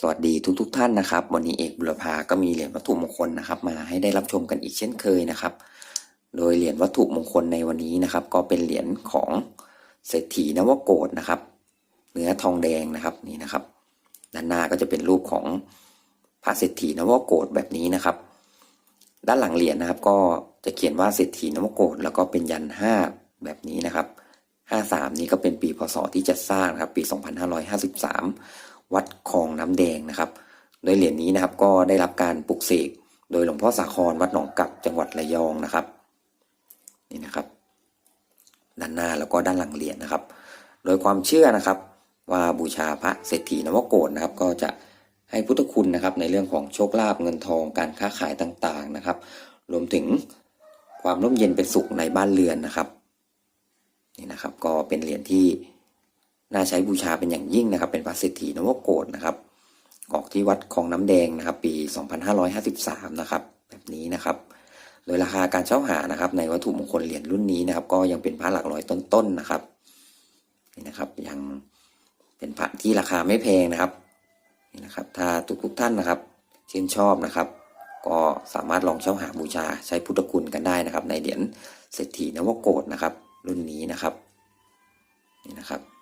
สวัสดีทุกๆทท่านนะครับ วันนี้เอกบุรพาก็มีเหรียญวัตถุมงคลนะครับ มาให้ได้รับชมกันอีกเช่นเคยนะครับ โดยเหรียญวัตถุมงคลในวันนี้นะครับ ก็เป็นเหรียญของเศรษฐีนวโกฏนะครับ เนื้อทองแดงนะครับนี่นะครับ ด้านหน้าก็จะเป็นรูปของพระเศรษฐีนวโกฏแบบนี้นะครับ ด้านหลังเหรียญนะครับ ก็จะเขียนว่าเศรษฐีนวโกฏแล้วก็เป็นยันห้าแบบนี้นะครับ53 นี้ก็เป็นปีพศที่จะสร้างครับปี 2553 วัดคลองน้ำแดงนะครับ โดยเหรียญนี้นะครับก็ได้รับการปลุกเสกโดยหลวงพ่อสาครวัดหนองกักจังหวัดระยองนะครับนี่นะครับ ด้านหน้าแล้วก็ด้านหลังเหรียญนะครับ โดยความเชื่อนะครับว่าบูชาพระเศรษฐีนวโกฏนะครับ ก็จะให้พุทธคุณนะครับในเรื่องของโชคลาภเงินทองการค้าขายต่างๆนะครับ รวมถึงความร่มเย็นเป็นสุขในบ้านเรือนนะครับนี่นะครับ ก็เป็นเหรียญที่ น่าใช้บูชาเป็นอย่างยิ่งนะครับ เป็นพระเศรษฐีนวโกฏนะครับ ออกที่วัดคลองน้ำแดงนะครับ ปี 2553 นะครับ แบบนี้นะครับโดยราคาการเช่าหานะครับ ในวัตถุมงคลเหรียญรุ่นนี้นะครับ ก็ยังเป็นพระหลักร้อยต้นๆนะครับนี่นะครับ ยังเป็นพระที่ราคาไม่แพงนะครับนี่นะครับ ถ้าทุกๆท่านนะครับชื่นชอบนะครับ ก็สามารถลองเช่าหาบูชาใช้พุทธคุณกันได้นะครับ ในเหรียญเศรษฐีนวโกฏนะครับ รุ่นนี้นะครับนี่นะครับ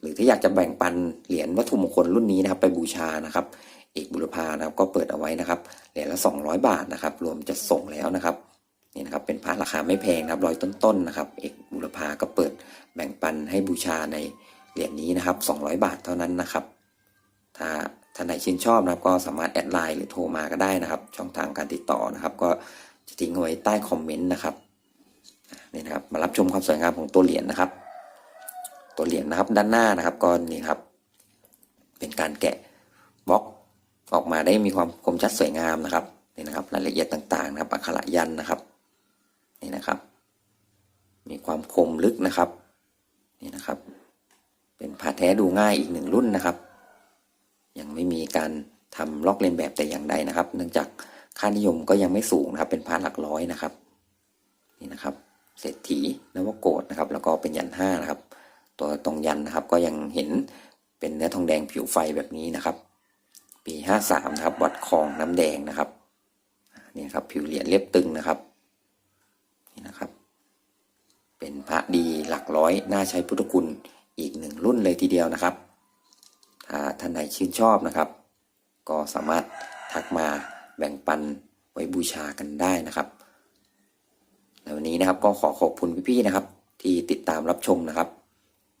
หรือถ้าอยากจะแบ่งปันเหรียญวัตถุมงคลรุ่นนี้นะครับไปบูชานะครับ เอกบุรพานะครับก็เปิดเอาไว้นะครับเหรียญละ 200 บาทนะครับ รวมจะส่งแล้วนะครับนี่นะครับเป็นพระราคาไม่แพงนะครับร้อยต้นๆนะครับ เอกบุรพาก็เปิดแบ่งปันให้บูชาในเหรียญนี้นะครับ 200 บาทเท่านั้นนะครับ ถ้าท่านไหนชื่นชอบนะครับ ก็สามารถแอดไลน์หรือโทรมาก็ได้นะครับ ช่องทางการติดต่อนะครับ ก็จะทิ้งไว้ใต้คอมเมนต์นะครับนี่นะครับ มารับชมความสวยงามของตัวเหรียญนะครับ ตัวเหรียญนะครับ ด้านหน้านะครับก็นี่ครับ เป็นการแกะบล็อกออกมาได้มีความคมชัดสวยงามนะครับนี่นะครับ รายละเอียดต่างๆ นะครับอักขระยันนะครับนี่นะครับ มีความคมลึกนะครับนี่นะครับ เป็นผ้าแท้ดูง่ายอีกหนึ่งรุ่นนะครับ ยังไม่มีการทำล็อกเลียนแบบแต่อย่างใดนะครับ เนื่องจากค่านิยมก็ยังไม่สูงนะครับ เป็นผ้าหลักร้อยนะครับนี่นะครับเศรษฐีนวโกฏนะครับ แล้วก็เป็นยันห้านะครับ ตัวตรงยันนะครับก็ยังเห็นเป็นเนื้อทองแดงผิวไฟแบบนี้นะครับ ปีห้าสามนะครับ วัดคลองน้ำแดงนะครับนี่ครับผิวเหรียญเรียบตึงนะครับนี่นะครับ เป็นพระดีหลักร้อยน่าใช้พุทธคุณอีกหนึ่งรุ่นเลยทีเดียวนะครับ ถ้าท่านไหนชื่นชอบนะครับ ก็สามารถทักมาแบ่งปันไว้บูชากันได้นะครับในวันนี้นะครับก็ขอขอบคุณพี่ๆนะครับ ที่ติดตามรับชมนะครับ